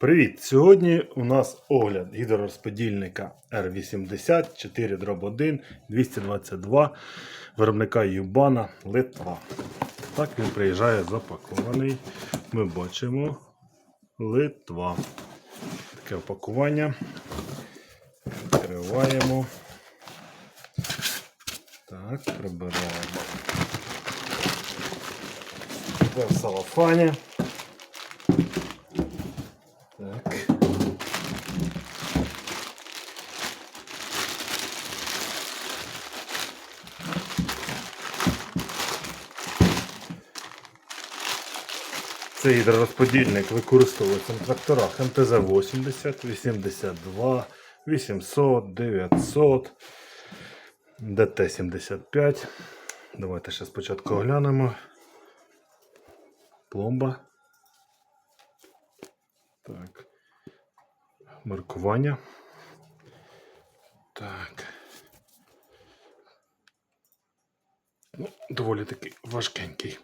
Привіт! Сьогодні у нас огляд гідророзподільника r 80 4 1 222 виробника Юбана Литва. Так він приїжджає запакований. Ми бачимо Литва. Таке опакування. Відкриваємо. Так, прибираємо. В салафані. Так. Цей гідророзподільник використовується на тракторах МТЗ-80, 82, 800, 900, ДТ-75. Давайте ще спочатку оглянемо. Пломба. Так. Маркування. Так. Ну, доволі такий важкенький,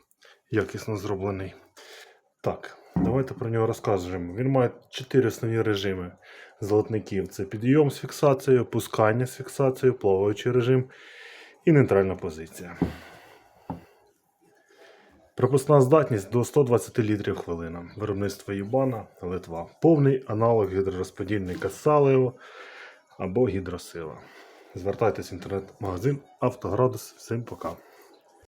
якісно зроблений. Так, давайте про нього розкажемо. Він має 4 основні режими золотників: це підйом з фіксацією, опускання з фіксацією, плаваючий режим і нейтральна позиція. Пропускна здатність до 120 літрів хвилина. Виробництво Юбана, Литва. Повний аналог гідророзподільника Салео або Гідросила. Звертайтесь в інтернет-магазин Автоградус. Всім пока.